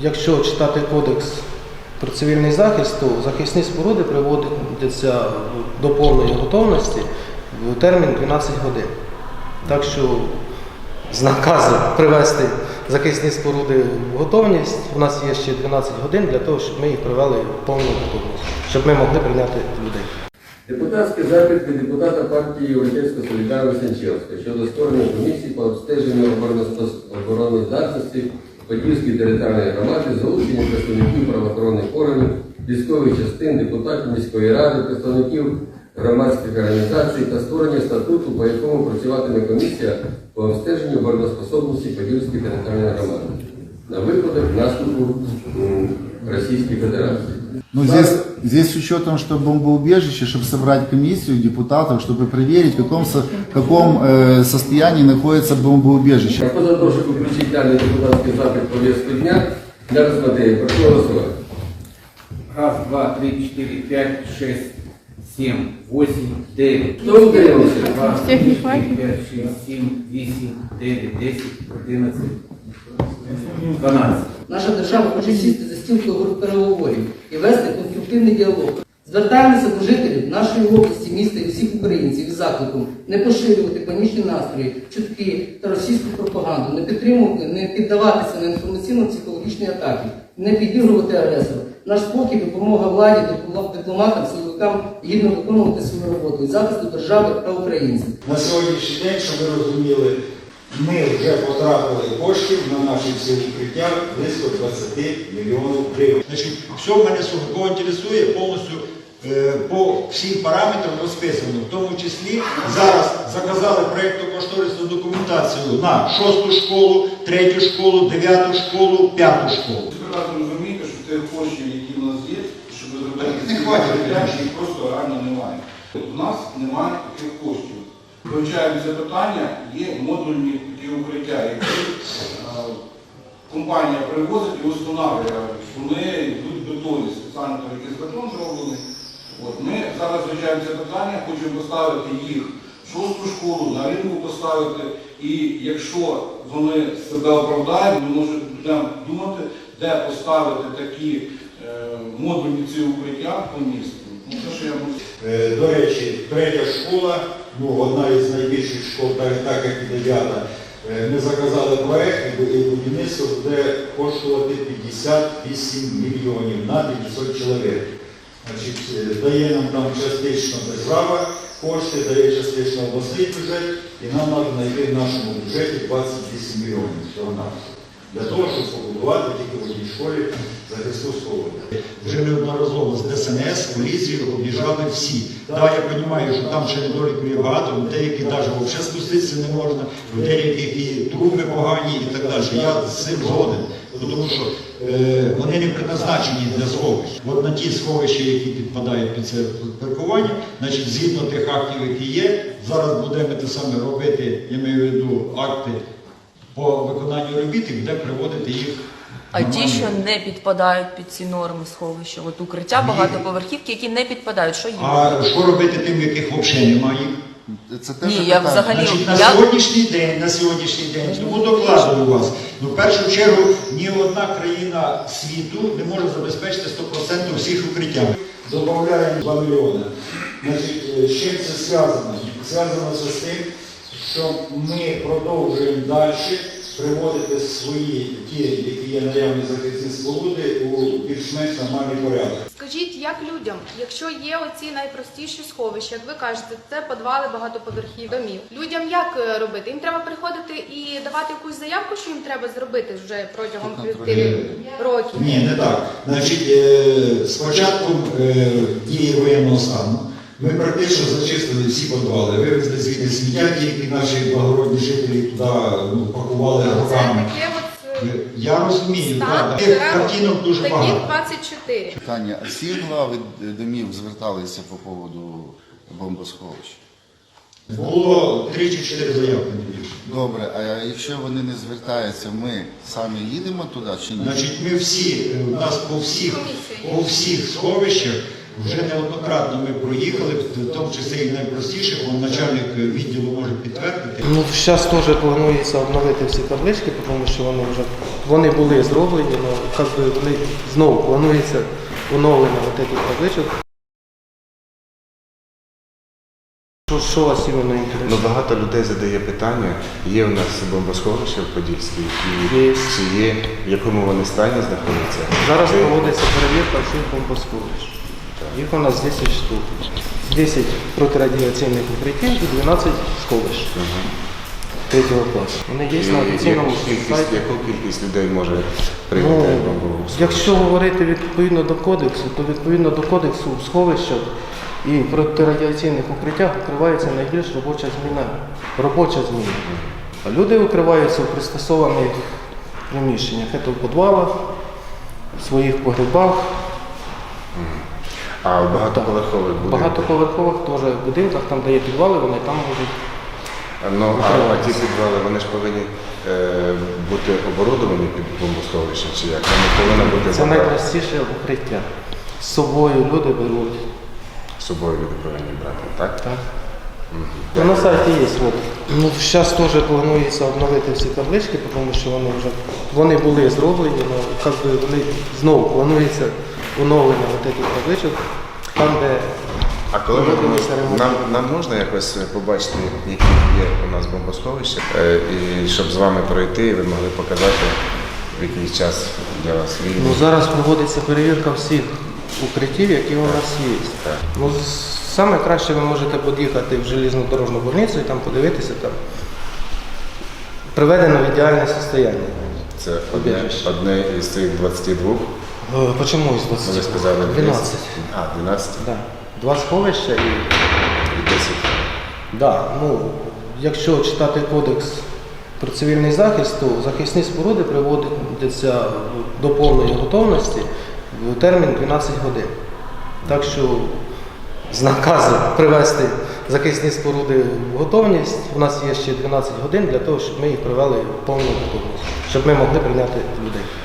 якщо читати кодекс про цивільний захист, то захисні споруди приводяться до повної готовності в термін 12 годин. Так що з наказу привести захисні споруди в готовність, у нас є ще 12 годин для того, щоб ми їх привели в повну готовність, щоб ми могли прийняти людей. Депутатський запит від депутата партії Європейська Солідарність Санчевська щодо створення комісії по обстеженню обороноздатності Подільської територіальної громади, залучення представників правоохоронних органів, військових частин, депутатів міської ради, представників громадських організацій та створення статуту, по якому працюватиме комісія по обстеженню обороноспособності Подільської територіальної громади на випадок наступу Російської Федерації. Ну, здесь, здесь с учетом, что бомбоубежище, чтобы собрать комиссию депутатов, чтобы проверить, в каком, со- в каком э, состоянии находится бомбоубежище. Я прошу включити даний депутатський запит повістку дня для розгляду. Прошу голосувати. Раз, два, три, четыре, пять, шесть, семь, восемь, девять. Хто утримався? Раз, два, три, четыре, пять, шесть, семь, вісім, дев'ять, десять, одинадцять, дванадцять. Наша держава хоче сісти за стіл переговорів і вести конструктивний діалог. Звертаємося до жителів нашої області, міста і всіх українців із закликом не поширювати панічні настрої, чутки та російську пропаганду, не підтримувати, не піддаватися на інформаційно-психологічні атаки, не підігрувати агресору. Наш спокій, допомога владі, дипло- дипломатам, силовикам гідно виконувати свою роботу і захисту держави та українців. На сьогоднішній день, щоб ви розуміли, ми вже потрапили коштів на наші всі укриття близько 20 мільйонів гривень. Значить, все в мене службово інтересує повністю е, по всім параметрам розписано. В тому числі зараз заказали проєктно-кошторисну документацію на шосту школу, третю школу, дев'яту школу, п'яту школу. Ви прекрасно розумієте, що тих коштів, які в нас є, щоб зробити Не хватить. просто реально немає. У нас немає таких коштів. Вивчаємо це питання, є модульні такі укриття, які е, компанія привозить і встановлює. Вони йдуть бетоні, спеціально якийсь бетон зроблений. От, ми зараз вивчаємо це питання, хочемо поставити їх в шосту школу, на ринку поставити. І якщо вони себе оправдають, ми будемо думати, де поставити такі е, модульні ці укриття по місту. Ну, Е, До речі, третя школа, ну, одна із найбільших школ, так, як і дев'ята, е, ми заказали проект і бу- будівництво буде коштувати 58 мільйонів на 500 чоловік. Значить, е, дає нам там частично держава кошти, дає частично обласний бюджет, і нам треба знайти в нашому бюджеті 28 мільйонів. Для того, щоб побудувати тільки в одній школі захисну споруду. Вже неодноразово з ДСНС, поліцію об'їжджали всі. Так, я розумію, що там ще недоліків багато, у деяких навіть взагалі спуститися не можна, у деяких і труби погані і так далі. Я з цим згоден, тому що е, вони не предназначені для сховищ. От на ті сховища, які підпадають під це паркування, значить, згідно тих актів, які є, зараз будемо те саме робити, я маю в виду акти по виконанню робіт і буде приводити їх. А ті, що не підпадають під ці норми сховища, от укриття багатоповерхівки, які не підпадають, що їм? А що робити тим, яких взагалі немає? Це теж Ні, я питання. взагалі Значить, на я сьогоднішній день, на сьогоднішній день, тому докладую вас. Ну, в першу чергу, ні одна країна світу не може забезпечити 100% всіх укриття. Добавляємо 2 мільйони. Значить, е, з чим це зв'язано? Зв'язано це з тим, що ми продовжуємо далі приводити свої ті, які є наявні захисні споруди, у більш-менш нормальний порядок. Скажіть, як людям, якщо є оці найпростіші сховища, як ви кажете, це підвали багатоповерхів домів. Людям як е, робити? Їм треба приходити і давати якусь заявку, що їм треба зробити вже протягом п'яти років. Ні, не так. Значить, е, з е, дії воєнного стану ми практично зачистили всі підвали, вивезли звідти сміття, які наші благородні жителі туди ну, пакували руками. Е, е, Я розумію, так. Картинок дуже Таких багато. 24. Питання. А всі глави домів зверталися по поводу бомбосховища? Було 3 чи 4 заявки не більше. Добре, а якщо вони не звертаються, ми самі їдемо туди чи ні? Значить, ми всі, е, у нас по всіх, по всіх сховищах Вже неоднократно ми проїхали, в тому числі і найпростіше, бо начальник відділу може підтвердити. Ну, зараз теж планується обновити всі таблички, тому що вони вже вони були зроблені, але як би вони знову планується оновлення от цих табличок. Що, що вас іменно Ну, багато людей задає питання, є у нас бомбосховище в Подільській, і Є. чи є, в якому вони стані знаходяться? Зараз проводиться перевірка всіх бомбосховищ. Їх у нас 10 штук. 10 протирадіаційних укриттів і 12 сховищ третього класу. Вони є на офіційному сайті. яку кількість людей може прийняти Ну, якщо говорити відповідно до кодексу, то відповідно до кодексу в сховищах і протирадіаційних укриттях укривається найбільш робоча зміна. Робоча зміна. А люди укриваються в пристосованих приміщеннях, це в підвалах, в своїх погребах. А в багатоповерхових В будинках? багатоповерхових теж будинках, там де є підвали, вони там можуть. Ну, а, ті підвали, вони ж повинні е, бути оборудовані під бомбосховище, чи як? Там не повинна бути Це вода. найпростіше укриття. З собою люди беруть. З собою люди повинні брати, так? Так. Ну, на сайті є. От. Ну, зараз теж планується обновити всі таблички, тому що вони вже вони були зроблені, але як би вони знову планується оновлення от цих табличок, там, де А коли ми, нам, нам можна якось побачити, які є у нас бомбосховища, е, і щоб з вами пройти, і ви могли показати, в який час для вас Ну, зараз проводиться перевірка всіх укриттів, які у нас є. Так. Ну, саме краще ви можете під'їхати в железнодорожну больницю і там подивитися там. Приведено в ідеальне состояння. Це одне, одне із цих 22, Почому із ви 20? сказали 12. А, 12 Да. Два сховища і і 10. Да, ну, якщо читати кодекс про цивільний захист, то захисні споруди приводяться до повної готовності в термін 12 годин. Так що з наказу привести захисні споруди в готовність, у нас є ще 12 годин для того, щоб ми їх привели в повну готовність, щоб ми могли прийняти людей.